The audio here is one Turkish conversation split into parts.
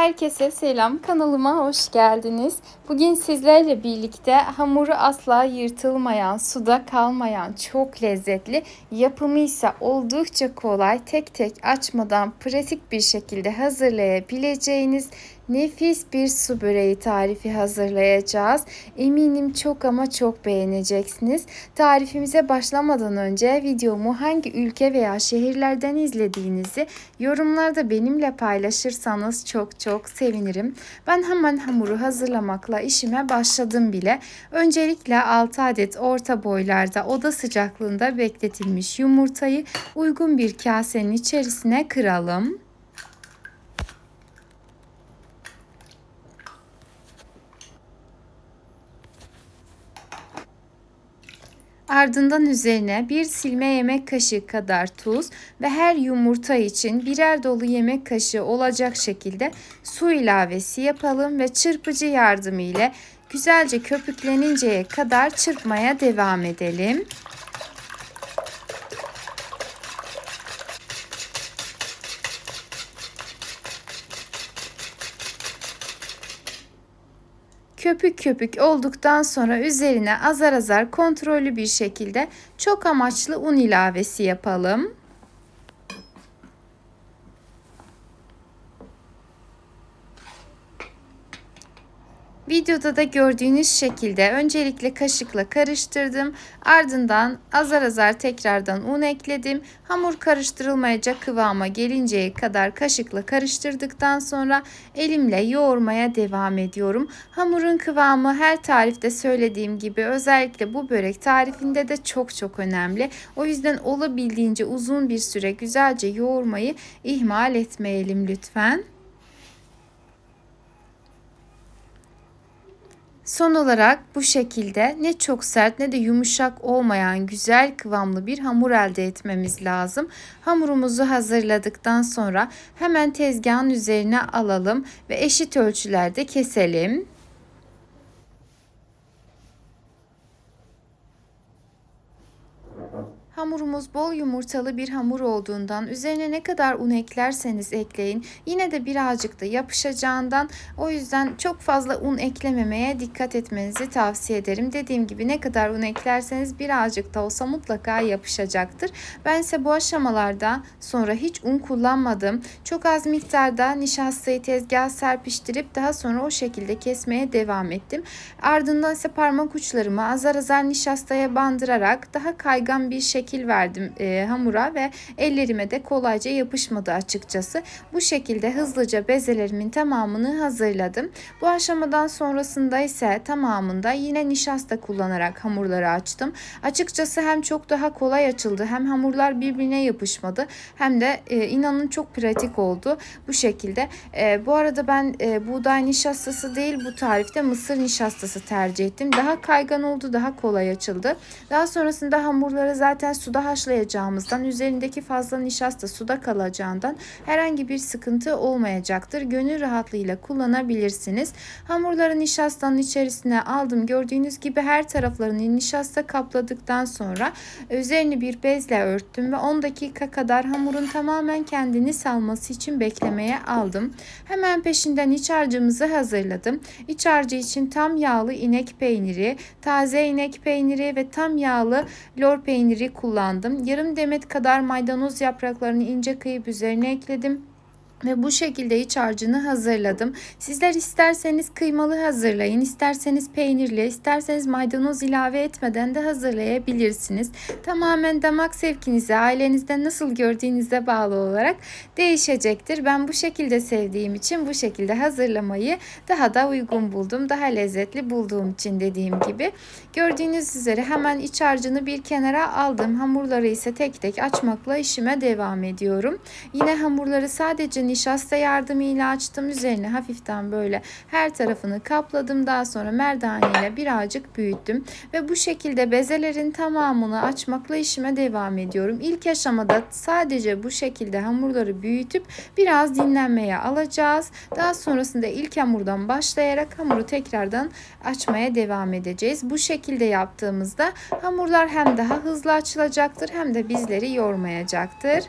Herkese selam. Kanalıma hoş geldiniz. Bugün sizlerle birlikte hamuru asla yırtılmayan, suda kalmayan, çok lezzetli, yapımı ise oldukça kolay, tek tek açmadan pratik bir şekilde hazırlayabileceğiniz nefis bir su böreği tarifi hazırlayacağız. Eminim çok ama çok beğeneceksiniz. Tarifimize başlamadan önce videomu hangi ülke veya şehirlerden izlediğinizi yorumlarda benimle paylaşırsanız çok çok sevinirim. Ben hemen hamuru hazırlamakla işime başladım bile. Öncelikle 6 adet orta boylarda oda sıcaklığında bekletilmiş yumurtayı uygun bir kasenin içerisine kıralım. Ardından üzerine bir silme yemek kaşığı kadar tuz ve her yumurta için birer dolu yemek kaşığı olacak şekilde su ilavesi yapalım ve çırpıcı yardımı ile güzelce köpükleninceye kadar çırpmaya devam edelim. Köpük köpük olduktan sonra üzerine azar azar kontrollü bir şekilde çok amaçlı un ilavesi yapalım. Videoda da gördüğünüz şekilde öncelikle kaşıkla karıştırdım. Ardından azar azar tekrardan un ekledim. Hamur karıştırılmayacak kıvama gelinceye kadar kaşıkla karıştırdıktan sonra elimle yoğurmaya devam ediyorum. Hamurun kıvamı her tarifte söylediğim gibi özellikle bu börek tarifinde de çok çok önemli. O yüzden olabildiğince uzun bir süre güzelce yoğurmayı ihmal etmeyelim lütfen. Son olarak bu şekilde ne çok sert ne de yumuşak olmayan güzel kıvamlı bir hamur elde etmemiz lazım. Hamurumuzu hazırladıktan sonra hemen tezgahın üzerine alalım ve eşit ölçülerde keselim. Hamurumuz bol yumurtalı bir hamur olduğundan üzerine ne kadar un eklerseniz ekleyin yine de birazcık da yapışacağından o yüzden çok fazla un eklememeye dikkat etmenizi tavsiye ederim. Dediğim gibi ne kadar un eklerseniz birazcık da olsa mutlaka yapışacaktır. Ben ise bu aşamalarda sonra hiç un kullanmadım. Çok az miktarda nişastayı tezgaha serpiştirip daha sonra o şekilde kesmeye devam ettim. Ardından ise parmak uçlarımı azar azar nişastaya bandırarak daha kaygan bir şekil verdim e, hamura ve ellerime de kolayca yapışmadı açıkçası. Bu şekilde hızlıca bezelerimin tamamını hazırladım. Bu aşamadan sonrasında ise tamamında yine nişasta kullanarak hamurları açtım. Açıkçası hem çok daha kolay açıldı hem hamurlar birbirine yapışmadı hem de e, inanın çok pratik oldu bu şekilde. E, bu arada ben e, buğday nişastası değil bu tarifte mısır nişastası tercih ettim. Daha kaygan oldu daha kolay açıldı. Daha sonrasında hamurları zaten suda haşlayacağımızdan üzerindeki fazla nişasta suda kalacağından herhangi bir sıkıntı olmayacaktır. Gönül rahatlığıyla kullanabilirsiniz. Hamurları nişastanın içerisine aldım. Gördüğünüz gibi her taraflarını nişasta kapladıktan sonra üzerini bir bezle örttüm ve 10 dakika kadar hamurun tamamen kendini salması için beklemeye aldım. Hemen peşinden iç harcımızı hazırladım. İç harcı için tam yağlı inek peyniri, taze inek peyniri ve tam yağlı lor peyniri kullandım kullandım. Yarım demet kadar maydanoz yapraklarını ince kıyıp üzerine ekledim ve bu şekilde iç harcını hazırladım. Sizler isterseniz kıymalı hazırlayın, isterseniz peynirli, isterseniz maydanoz ilave etmeden de hazırlayabilirsiniz. Tamamen damak zevkinize, ailenizde nasıl gördüğünüze bağlı olarak değişecektir. Ben bu şekilde sevdiğim için bu şekilde hazırlamayı daha da uygun buldum. Daha lezzetli bulduğum için dediğim gibi. Gördüğünüz üzere hemen iç harcını bir kenara aldım. Hamurları ise tek tek açmakla işime devam ediyorum. Yine hamurları sadece nişasta yardımıyla açtım. Üzerine hafiften böyle her tarafını kapladım. Daha sonra merdane ile birazcık büyüttüm. Ve bu şekilde bezelerin tamamını açmakla işime devam ediyorum. İlk aşamada sadece bu şekilde hamurları büyütüp biraz dinlenmeye alacağız. Daha sonrasında ilk hamurdan başlayarak hamuru tekrardan açmaya devam edeceğiz. Bu şekilde yaptığımızda hamurlar hem daha hızlı açılacaktır hem de bizleri yormayacaktır.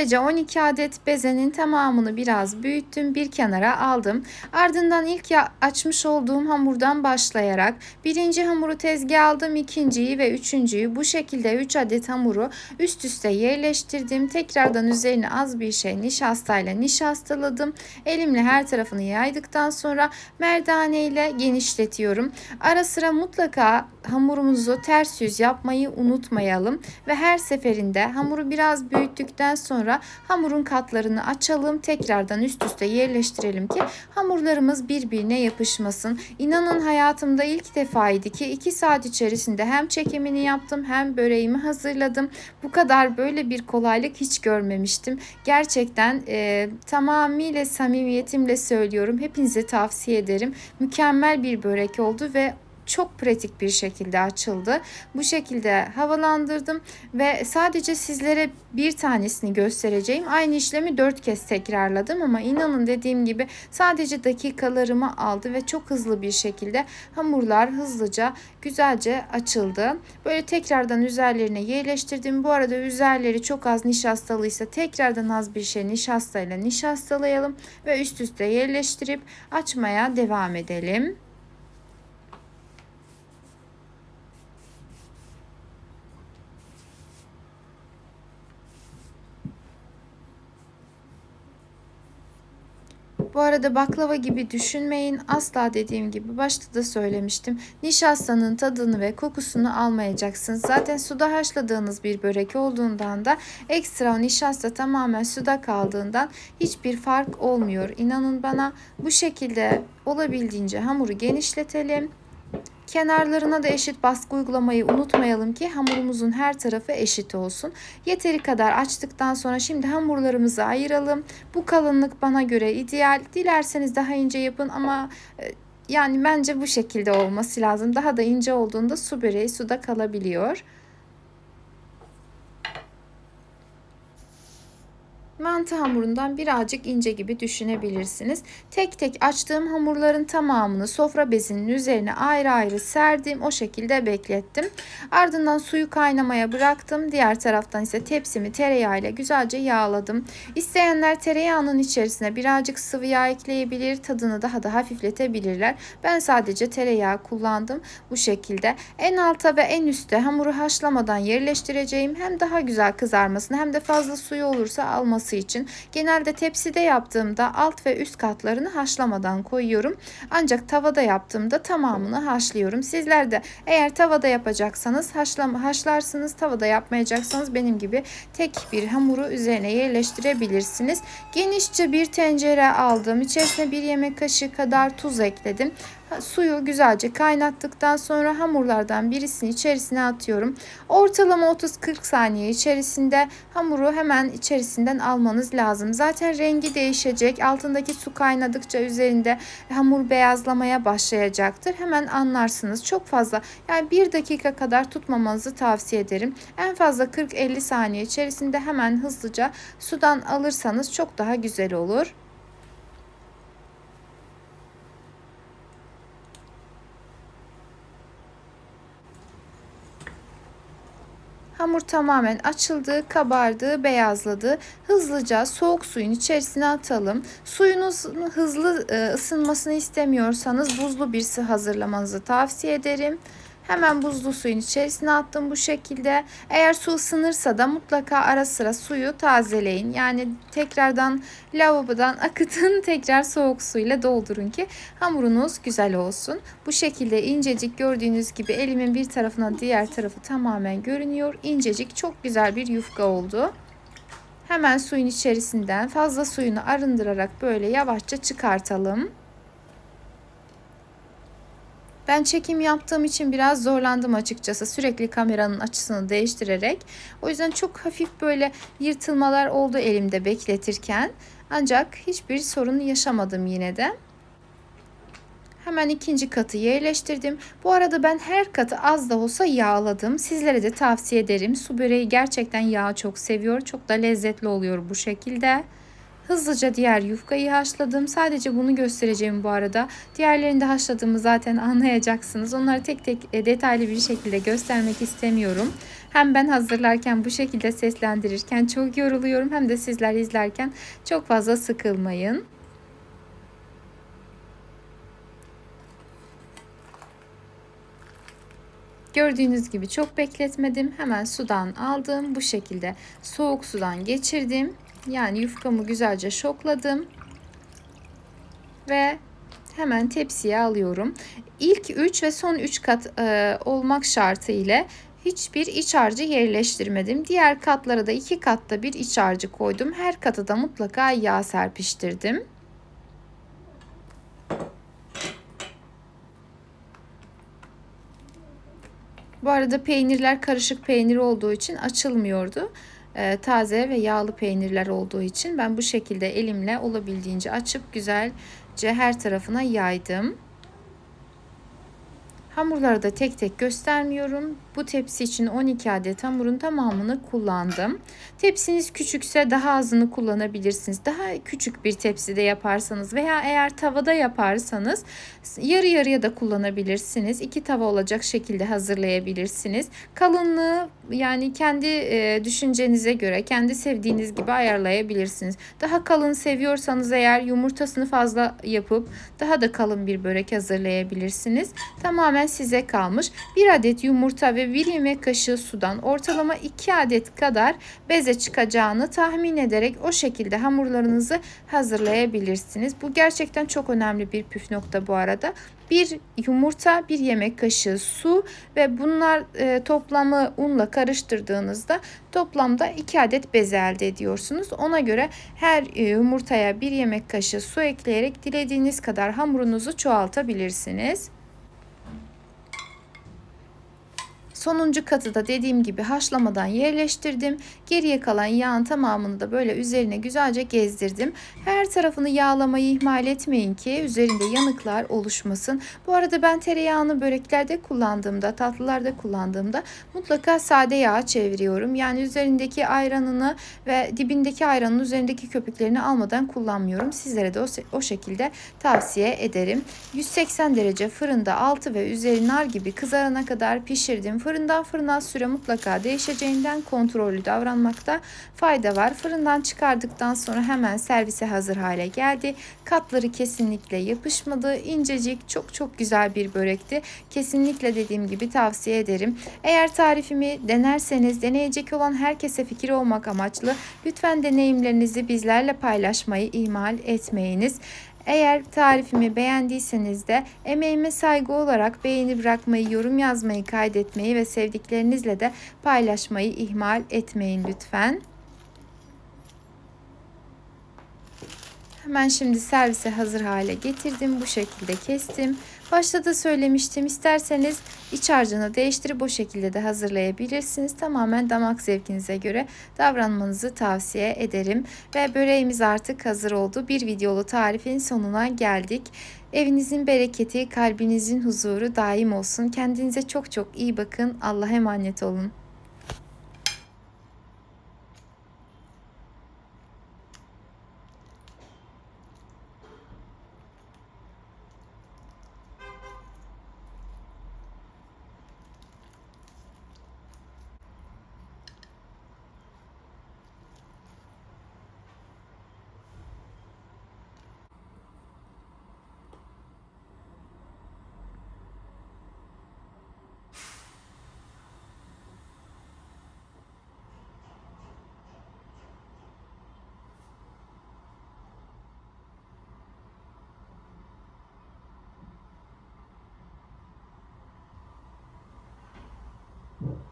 Böylece 12 adet bezenin tamamını biraz büyüttüm, bir kenara aldım. Ardından ilk açmış olduğum hamurdan başlayarak birinci hamuru tezgaha aldım, ikinciyi ve üçüncüyü bu şekilde 3 adet hamuru üst üste yerleştirdim. Tekrardan üzerine az bir şey nişastayla nişastaladım. Elimle her tarafını yaydıktan sonra merdane ile genişletiyorum. Ara sıra mutlaka hamurumuzu ters yüz yapmayı unutmayalım ve her seferinde hamuru biraz büyüttükten sonra hamurun katlarını açalım. Tekrardan üst üste yerleştirelim ki hamurlarımız birbirine yapışmasın. İnanın hayatımda ilk defaydı ki 2 saat içerisinde hem çekimini yaptım hem böreğimi hazırladım. Bu kadar böyle bir kolaylık hiç görmemiştim. Gerçekten e, tamamıyla samimiyetimle söylüyorum. Hepinize tavsiye ederim. Mükemmel bir börek oldu ve çok pratik bir şekilde açıldı. Bu şekilde havalandırdım ve sadece sizlere bir tanesini göstereceğim. Aynı işlemi dört kez tekrarladım ama inanın dediğim gibi sadece dakikalarımı aldı ve çok hızlı bir şekilde hamurlar hızlıca güzelce açıldı. Böyle tekrardan üzerlerine yerleştirdim. Bu arada üzerleri çok az nişastalıysa tekrardan az bir şey nişastayla nişastalayalım ve üst üste yerleştirip açmaya devam edelim. Bu arada baklava gibi düşünmeyin. Asla dediğim gibi başta da söylemiştim. Nişastanın tadını ve kokusunu almayacaksınız. Zaten suda haşladığınız bir börek olduğundan da ekstra nişasta tamamen suda kaldığından hiçbir fark olmuyor. İnanın bana bu şekilde olabildiğince hamuru genişletelim. Kenarlarına da eşit baskı uygulamayı unutmayalım ki hamurumuzun her tarafı eşit olsun. Yeteri kadar açtıktan sonra şimdi hamurlarımızı ayıralım. Bu kalınlık bana göre ideal. Dilerseniz daha ince yapın ama e, yani bence bu şekilde olması lazım. Daha da ince olduğunda su böreği suda kalabiliyor. Mantı hamurundan birazcık ince gibi düşünebilirsiniz. Tek tek açtığım hamurların tamamını sofra bezinin üzerine ayrı ayrı serdim. O şekilde beklettim. Ardından suyu kaynamaya bıraktım. Diğer taraftan ise tepsimi tereyağıyla güzelce yağladım. İsteyenler tereyağının içerisine birazcık sıvı yağ ekleyebilir. Tadını daha da hafifletebilirler. Ben sadece tereyağı kullandım. Bu şekilde en alta ve en üste hamuru haşlamadan yerleştireceğim. Hem daha güzel kızarmasını hem de fazla suyu olursa alması için genelde tepside yaptığımda alt ve üst katlarını haşlamadan koyuyorum. Ancak tavada yaptığımda tamamını haşlıyorum. Sizler de eğer tavada yapacaksanız haşlama, haşlarsınız. Tavada yapmayacaksanız benim gibi tek bir hamuru üzerine yerleştirebilirsiniz. Genişçe bir tencere aldım. İçerisine bir yemek kaşığı kadar tuz ekledim. Suyu güzelce kaynattıktan sonra hamurlardan birisini içerisine atıyorum. Ortalama 30-40 saniye içerisinde hamuru hemen içerisinden almanız lazım. Zaten rengi değişecek. Altındaki su kaynadıkça üzerinde hamur beyazlamaya başlayacaktır. Hemen anlarsınız. Çok fazla yani 1 dakika kadar tutmamanızı tavsiye ederim. En fazla 40-50 saniye içerisinde hemen hızlıca sudan alırsanız çok daha güzel olur. Hamur tamamen açıldı, kabardı, beyazladı. Hızlıca soğuk suyun içerisine atalım. Suyunuz hızlı e, ısınmasını istemiyorsanız buzlu bir su hazırlamanızı tavsiye ederim. Hemen buzlu suyun içerisine attım bu şekilde. Eğer su ısınırsa da mutlaka ara sıra suyu tazeleyin. Yani tekrardan lavabodan akıtın tekrar soğuk suyla doldurun ki hamurunuz güzel olsun. Bu şekilde incecik gördüğünüz gibi elimin bir tarafına diğer tarafı tamamen görünüyor. İncecik çok güzel bir yufka oldu. Hemen suyun içerisinden fazla suyunu arındırarak böyle yavaşça çıkartalım. Ben çekim yaptığım için biraz zorlandım açıkçası. Sürekli kameranın açısını değiştirerek. O yüzden çok hafif böyle yırtılmalar oldu elimde bekletirken. Ancak hiçbir sorun yaşamadım yine de. Hemen ikinci katı yerleştirdim. Bu arada ben her katı az da olsa yağladım. Sizlere de tavsiye ederim. Su böreği gerçekten yağ çok seviyor. Çok da lezzetli oluyor bu şekilde. Hızlıca diğer yufkayı haşladım. Sadece bunu göstereceğim bu arada. Diğerlerini de haşladığımı zaten anlayacaksınız. Onları tek tek e, detaylı bir şekilde göstermek istemiyorum. Hem ben hazırlarken bu şekilde seslendirirken çok yoruluyorum hem de sizler izlerken çok fazla sıkılmayın. Gördüğünüz gibi çok bekletmedim. Hemen sudan aldım. Bu şekilde soğuk sudan geçirdim. Yani yufkamı güzelce şokladım. Ve hemen tepsiye alıyorum. İlk 3 ve son 3 kat e, olmak şartı ile hiçbir iç harcı yerleştirmedim. Diğer katlara da 2 katta bir iç harcı koydum. Her kata da mutlaka yağ serpiştirdim. Bu arada peynirler karışık peynir olduğu için açılmıyordu. Ee, taze ve yağlı peynirler olduğu için ben bu şekilde elimle olabildiğince açıp güzelce her tarafına yaydım. Hamurları da tek tek göstermiyorum. Bu tepsi için 12 adet hamurun tamamını kullandım. Tepsiniz küçükse daha azını kullanabilirsiniz. Daha küçük bir tepside yaparsanız veya eğer tavada yaparsanız yarı yarıya da kullanabilirsiniz. İki tava olacak şekilde hazırlayabilirsiniz. Kalınlığı yani kendi e, düşüncenize göre, kendi sevdiğiniz gibi ayarlayabilirsiniz. Daha kalın seviyorsanız eğer yumurtasını fazla yapıp daha da kalın bir börek hazırlayabilirsiniz. Tamamen size kalmış. Bir adet yumurta ve bir yemek kaşığı sudan ortalama 2 adet kadar beze çıkacağını tahmin ederek o şekilde hamurlarınızı hazırlayabilirsiniz. Bu gerçekten çok önemli bir püf nokta bu arada bir yumurta, bir yemek kaşığı su ve bunlar e, toplamı unla karıştırdığınızda toplamda 2 adet bez elde ediyorsunuz. Ona göre her e, yumurtaya bir yemek kaşığı su ekleyerek dilediğiniz kadar hamurunuzu çoğaltabilirsiniz. Sonuncu katı da dediğim gibi haşlamadan yerleştirdim. Geriye kalan yağın tamamını da böyle üzerine güzelce gezdirdim. Her tarafını yağlamayı ihmal etmeyin ki üzerinde yanıklar oluşmasın. Bu arada ben tereyağını böreklerde kullandığımda, tatlılarda kullandığımda mutlaka sade yağ çeviriyorum. Yani üzerindeki ayranını ve dibindeki ayranın üzerindeki köpüklerini almadan kullanmıyorum. Sizlere de o, o şekilde tavsiye ederim. 180 derece fırında altı ve üzeri nar gibi kızarana kadar pişirdim. Fırından fırına süre mutlaka değişeceğinden kontrollü davranmakta fayda var. Fırından çıkardıktan sonra hemen servise hazır hale geldi. Katları kesinlikle yapışmadı. İncecik çok çok güzel bir börekti. Kesinlikle dediğim gibi tavsiye ederim. Eğer tarifimi denerseniz deneyecek olan herkese fikir olmak amaçlı lütfen deneyimlerinizi bizlerle paylaşmayı ihmal etmeyiniz. Eğer tarifimi beğendiyseniz de emeğime saygı olarak beğeni bırakmayı, yorum yazmayı, kaydetmeyi ve sevdiklerinizle de paylaşmayı ihmal etmeyin lütfen. Hemen şimdi servise hazır hale getirdim. Bu şekilde kestim. Başta da söylemiştim. İsterseniz iç harcını değiştirip bu şekilde de hazırlayabilirsiniz. Tamamen damak zevkinize göre davranmanızı tavsiye ederim. Ve böreğimiz artık hazır oldu. Bir videolu tarifin sonuna geldik. Evinizin bereketi, kalbinizin huzuru daim olsun. Kendinize çok çok iyi bakın. Allah'a emanet olun. Cool.